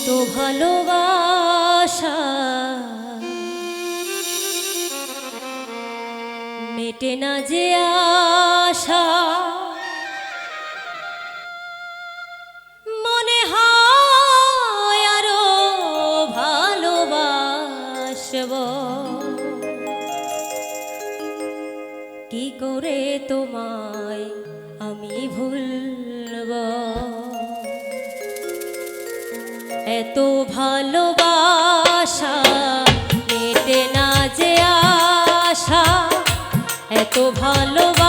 এত ভালোবাসা। মেটে না যে আশা। এত ভালোবাসা মেটে না যে আশা এত ভালোবাসা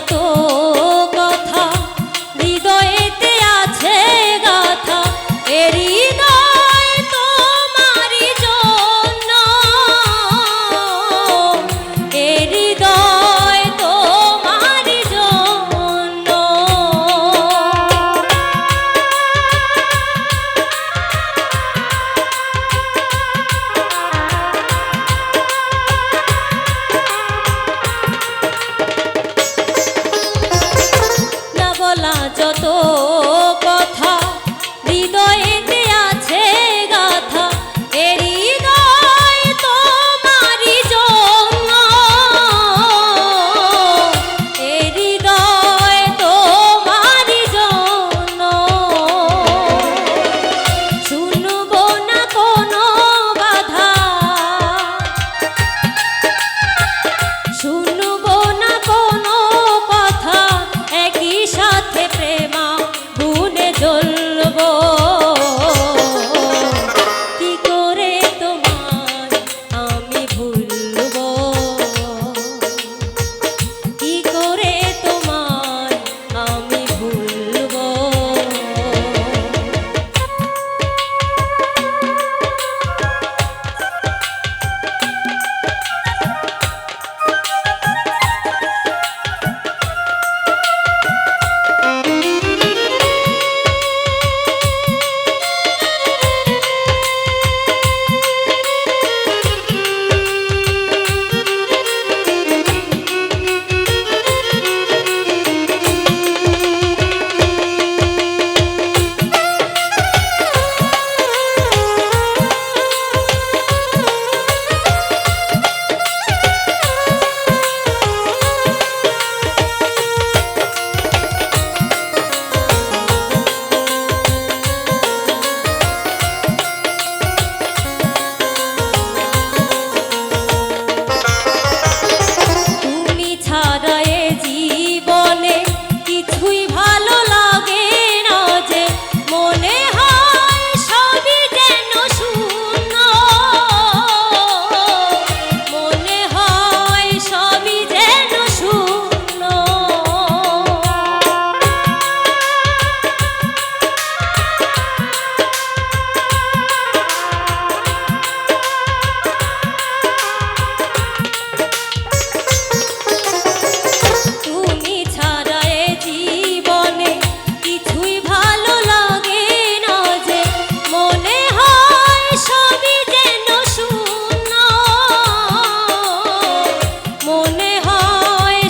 তো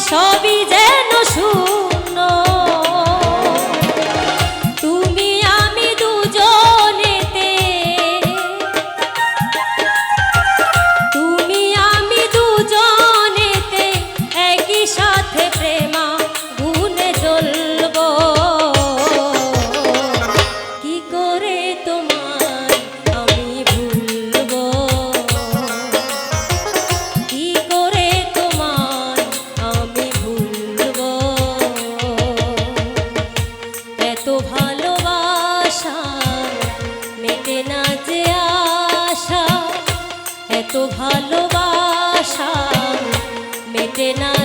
সবই এত ভালোবাসা মেটে না